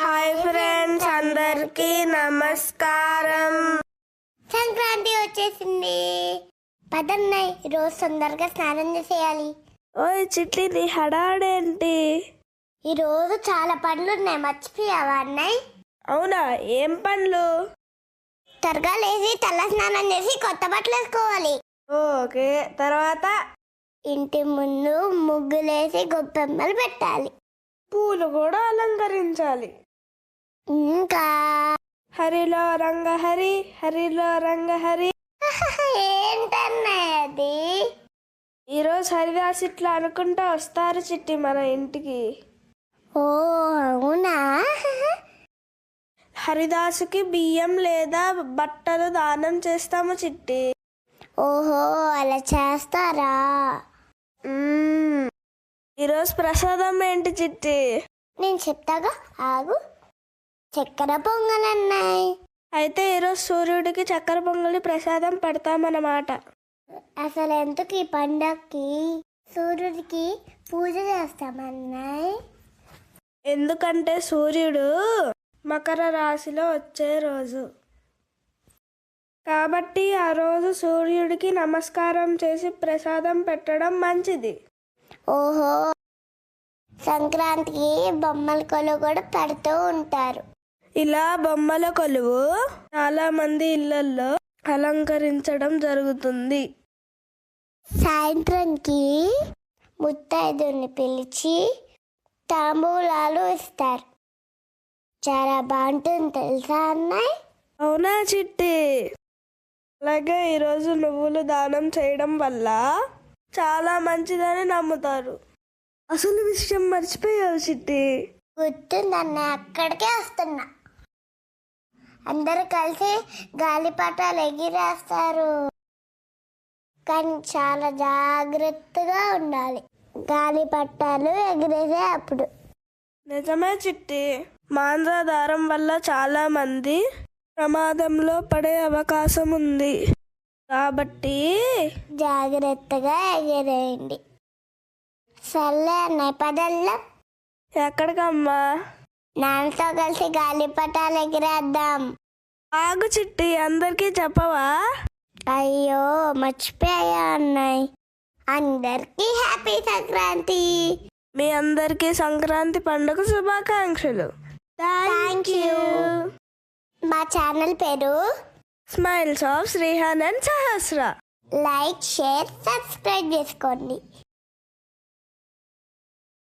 Hi friends అందరికి నమస్కారం. సంక్రాంతి వచ్చేసింది. పదన్నయ్ రోజు తొందరగా స్నానం చేసేయాలి. ఓయ్ చిట్టి నీ హడాడేంటి? ఈ రోజు చాలా పనులు ఉన్నాయి మర్చిపోయావా అన్నయ్య? అవునా? ఏం పనులు? త్వరగా లేచి తల స్నానం చేసి కొత్త బట్టలు వేసుకోవాలి. ఓకే తర్వాత? ఇంటి ముందు ముగ్గులేసి గొప్పెమ్మలు పెట్టాలి. పూలు కూడా అలంకరించాలి. ఇంకా. హరిలో రంగ హరి హరిలో రంగ హరి ఏంటన్నయ్య అది ఈరోజు హరిదాస్ ఇట్లా అనుకుంటా వస్తారు చిట్టి మన ఇంటికి. ఓ అవునా? హరిదాసుకి బియ్యం లేదా బట్టలు దానం చేస్తాము చిట్టి. ఓహో అలా చేస్తారా. ఈరోజు ప్రసాదం ఏంటి చిట్టి? నేను చెప్తాగా? ఆగు. చక్కెర పొంగలన్నాయి. అయితే ఈరోజు సూర్యుడికి చక్కెర పొంగలి ప్రసాదం పెడతామన్నమాట. అసలు ఎందుకు ఈ పండక్కి సూర్యుడికి పూజ చేస్తామన్నాయి? ఎందుకంటే సూర్యుడు మకర రాశిలో వచ్చే రోజు. కాబట్టి ఆ రోజు సూర్యుడికి నమస్కారం చేసి ప్రసాదం పెట్టడం మంచిది. ఓహో! సంక్రాంతికి బొమ్మల కొలు కూడా పెడుతూ ఉంటారు. ఇలా బొమ్మల కొలువు చాలా మంది ఇళ్ళలో అలంకరించడం జరుగుతుంది. సాయంత్రంకి ముత్తైదుని పిలిచి తాంబూలాలు ఇస్తారు. చాలా బాగుంటుంది తెలుసా అన్నాయి అవునా చిట్టి? అలాగే ఈరోజు నువ్వులు దానం చేయడం వల్ల చాలా మంచిదని నమ్ముతారు. అసలు విషయం మర్చిపోయావు చిట్టి? గుర్తుంది అన్నయ్య అక్కడికే వస్తున్నా. అందరూ కలిసి గాలిపటాలు ఎగిరేస్తారు. కానీ చాలా జాగ్రత్తగా ఉండాలి. గాలిపటాలు ఎగిరేసే అప్పుడు. నిజమే చిట్టి. మాంద్ర దారం వల్ల చాలా మంది ప్రమాదంలో పడే అవకాశం ఉంది. కాబట్టి జాగ్రత్తగా ఎగిరేయండి. సర్లే అన్నయ్య పదల్లా. ఎక్కడికమ్మా? నాన్నతో కలిసి గాలిపటాలు ఎగిరేద్దాం. ఆగు చిట్టి అందరికీ చెప్పవా? అయ్యో మర్చిపోయా అన్నయ్య? అందరికీ హ్యాపీ సంక్రాంతి. మీ అందరికీ సంక్రాంతి పండుగ శుభాకాంక్షలు. థ్యాంక్ యూ మా ఛానల్ పేరు? Smiles of Srihan and Sahasra like share subscribe చేసుకోండి.